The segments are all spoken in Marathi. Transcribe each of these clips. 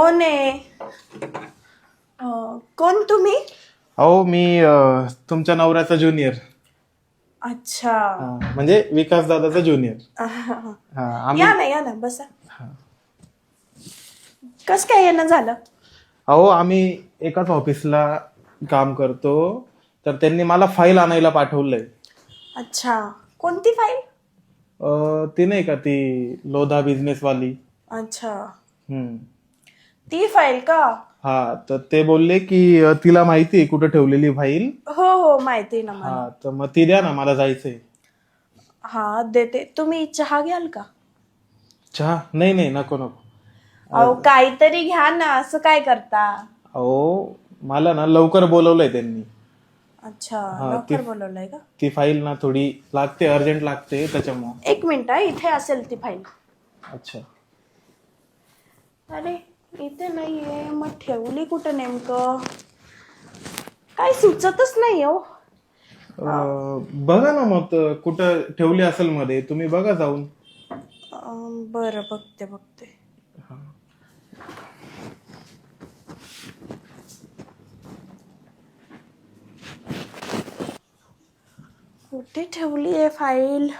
कोण आहे? अं, कोण तुम्ही? अहो मी अं, तुमच्या नवऱ्याचा ज्युनियर अच्छा. म्हणजे विकास दादाचा ज्युनियर आम्ही या ना या ना बसा. कस काय येणं झालं? अहो आम्ही एकाच ऑफिसला काम करतो तर त्यांनी मला फाईल आणायला पाठवलंय. अच्छा. कोणती फाईल अं, ती नाही का ती लोधा बिझनेस वाली. अच्छा. हम्म. ती फाईल का? हा तर ते बोलले की अं, तिला माहिती आहे कुठं ठेवलेली फाईल हो हो माहिती ना मला. हा तर मग ती द्या ना मला जायचंय. हा देते. तुम्ही चहा घ्याल का? चहा? नाही नाही नको नको. अहो काहीतरी घ्या ना असं काय करता? अहो मला ना लवकर बोलवलंय त्यांनी. अच्छा लवकर बोलवलंय का? ती फाईल ना थोडी लागते अर्जंट लागते त्याच्यामुळं. एक मिनिट हा इथे असेल ती फाईल अच्छा. अरे इथे नाहीये मग ठेवली कुठं नेमकं? काय सुचतच नाही हो. अं, बघा ना मग त- कुठं ठेवली असेल मध्ये तुम्ही बघा जाऊन. अं, बरं बघते बघते. कुठे ठेवली आहे फाईल?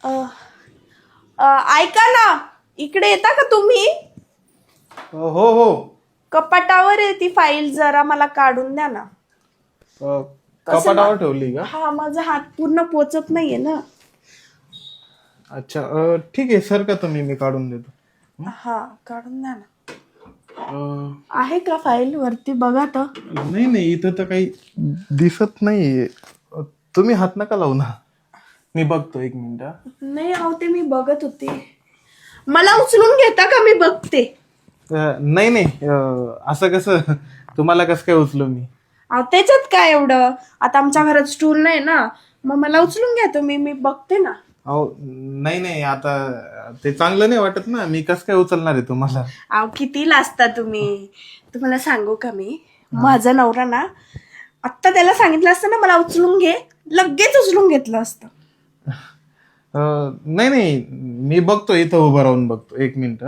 अं, अं, ऐका ना इकडे येता का तुम्ही? हो हो. कपाटावर आहे ती फाईल जरा मला काढून द्या ना. अं, कपाटावर ठेवली का? हा माझा हात पूर्ण पोचत नाहीये ना. अच्छा अं, ठीक आहे सर का तुम्ही? मी काढून देतो. हा? काढून द्या ना. अं, आहे का फाईल वरती? बघा तर. नाही नाही इथं तर काही दिसत नाही तुम्ही हात नका लावू ना. मी बघतो एक मिनिट. हा. नाही अहो ते मी बघत होते. मला उचलून घेता का मी बघते? नाही नाही. असं कसं? तुम्हाला कसं काय उचलू मी? अहो त्याच्यात काय एवढं? आता आमच्या घरात स्टूल नाही ना. मग मला उचलून घ्या तुम्ही. मी बघते ना. अहो नाही नाही. आता ते चांगलं नाही वाटत ना. मी कसं काय उचलणार आहे तुम्हाला? अहो किती लाजता तुम्ही. तुम्हाला सांगू का मी? माझा नवरा ना आत्ता त्याला सांगितलं असतं ना मला उचलून घे. लगेच उचलून घेतलं असतं. अं, नाही नाही. मी बघतो इथं उभं राहून बघतो. एक मिनिट.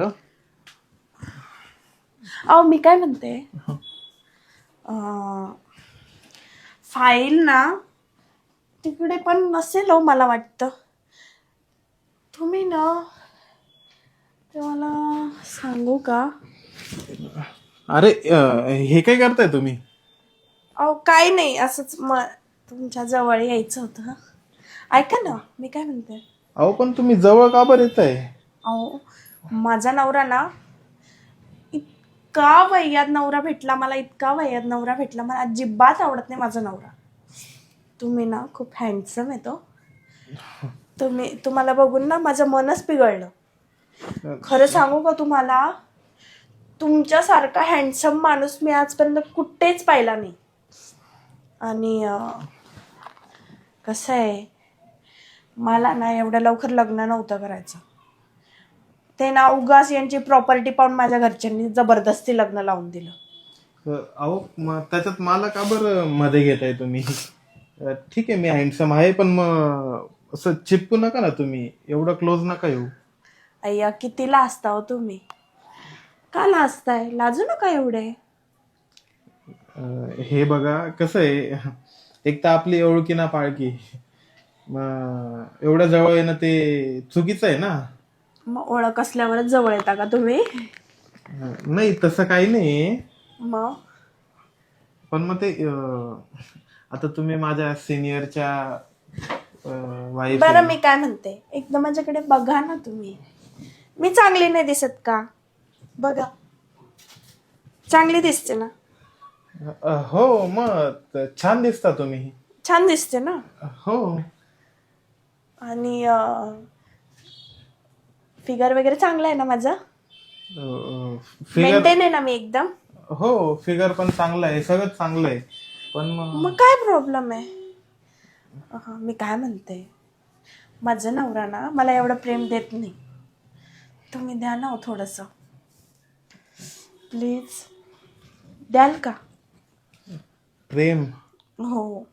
अहो मी काय म्हणते? अं, फाईल ना तिकडे पण नसेल हो मला वाटतं. तुम्ही ना ते मला सांगू का? अरे अं, हे काय करताय तुम्ही? अहो काय नाही असंच म तुमच्या जवळ यायचं होतं. ऐका ना मी काय म्हणते? अहो पण तुम्ही जवळ का बरं येत आहे अहो माझा नवरा ना इतका वयात नवरा भेटला मला इतका वयात नवरा भेटला. मला अजिबात आवडत नाही माझा नवरा. तुम्ही ना खूप हँडसम आहे तो तुम्ही तुम्हाला बघून ना माझं मनच पिघळलं. खरं सांगू का तुम्हाला? तुमच्यासारखा हँडसम माणूस मी आजपर्यंत कुठेच पाहिला नाही. आणि कसं आहे? मला ना एवढ्या लवकर लग्न नव्हतं करायचं. ते ना उगाच यांची प्रॉपर्टी पाहून माझ्या घरच्यांनी जबरदस्ती लग्न लावून दिलं. अहो त्याच्यात मला का बरं मध्ये घेताय तुम्ही? अं, ठीक आहे मी हँडसम आहे पण मग असं चिपकू नका ना तुम्ही. एवढं क्लोज नका येऊ. अय्या किती लाजता हो तुम्ही. का लाजताय? लाजू नका एवढे. अं, हे बघा कसं आहे एक तर आपली ओळखी ना पाळकी मग एवढ्या जवळ येणं ते चुकीचं आहे ना. मग ओळख असल्यावरच जवळ येता का तुम्ही? नाही तसं काही नाही मग? पण मग ते अं, आता तुम्ही माझ्या सिनियरच्या वाईफ बरं मी काय म्हणते? एकदा माझ्याकडे बघा ना तुम्ही. मी चांगली नाही दिसत का? बघा. चांगली दिसते ना? हो मग छान दिसता तुम्ही. छान दिसते ना? हो. आणि फिगर वगैरे चांगला आहे ना माझा? फिगर मेंटेन आहे ना मी एकदम. हो फिगर पण चांगलं आहे सगळं चांगलं आहे. पण मग मग काय प्रॉब्लेम आहे? अहं, मी काय म्हणते? माझा नवरा ना मला एवढं प्रेम देत नाही. तुम्ही द्या ना हो थोडंसं. प्लीज द्याल का? प्रेम? हो.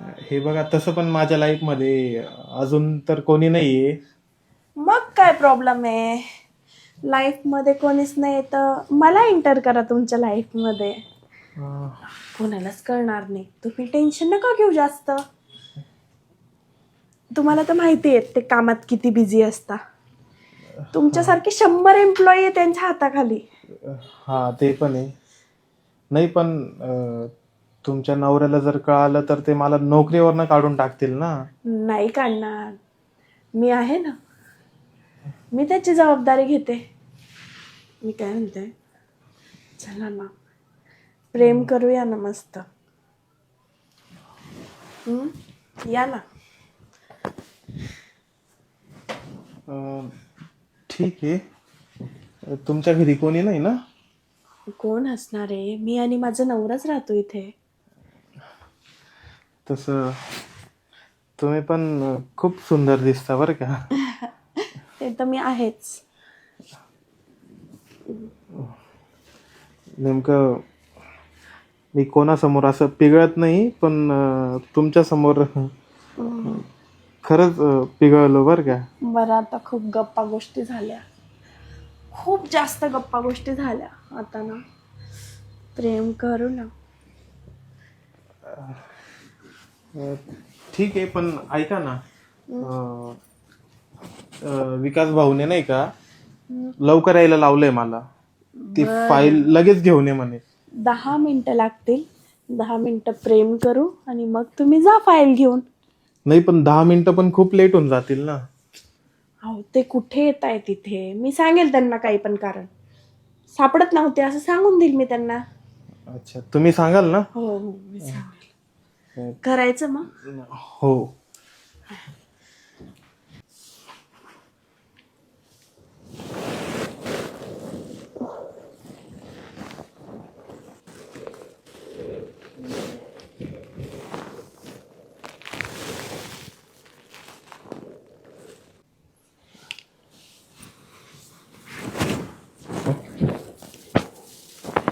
हे बघा तसं पण माझ्या लाईफमध्ये अजून तर कोणी नाहीये. मग काय प्रॉब्लेम आहे? लाईफमध्ये कोणीच नाही तर मला एंटर करा तुमच्या लाईफमध्ये अं, कोणालाच कळणार नाही. तुम्ही टेन्शन नका घेऊ जास्त. तुम्हाला तर माहिती आहे ते कामात किती बिझी असता. तुमच्यासारखे शंभर एम्प्लॉई आहे त्यांच्या हाताखाली. हा ते पण आहे. नाही पण अं, तुमच्या नवऱ्याला जर कळालं तर ते मला नोकरीवरनं काढून टाकतील ना? नाही काढणार. मी आहे ना. मी त्याची जबाबदारी घेते. मी काय म्हणते? चला ना. प्रेम करूया ना मस्त? या ना. अं, ठीक आहे. तुमच्या घरी कोणी नाही ना? कोण असणार आहे? मी आणि माझा नवराच राहतो इथे. तसं तुम्ही पण खूप सुंदर दिसता बरं का. ते तर मी आहेच. नेमकं मी कोणासमोर असं पिघळत नाही पण अं, तुमच्यासमोर खरंच पिघळलो बरं का. बरं आता खूप गप्पा गोष्टी झाल्या. खूप जास्त गप्पा गोष्टी झाल्या. आता ना प्रेम करू ना. अं, ठीक आहे पण ऐका ना. अं, अं, विकास भाऊने नाही का लवकर यायला लावलंय मला. ती फाईल लगेच घेऊन ये म्हणे. दहा मिनटं लागतील. दहा मिनटं प्रेम करू आणि मग तुम्ही जा फाईल घेऊन. नाही पण दहा मिनिटं पण खूप लेट होऊन जातील ना. अहो ते कुठे येत आहे तिथे? मी सांगेल त्यांना काही पण कारण. सापडत नव्हते असं सांगून देईल मी त्यांना. अच्छा तुम्ही सांगाल ना? हो हो मी सांगेल. करायचं मग? हो.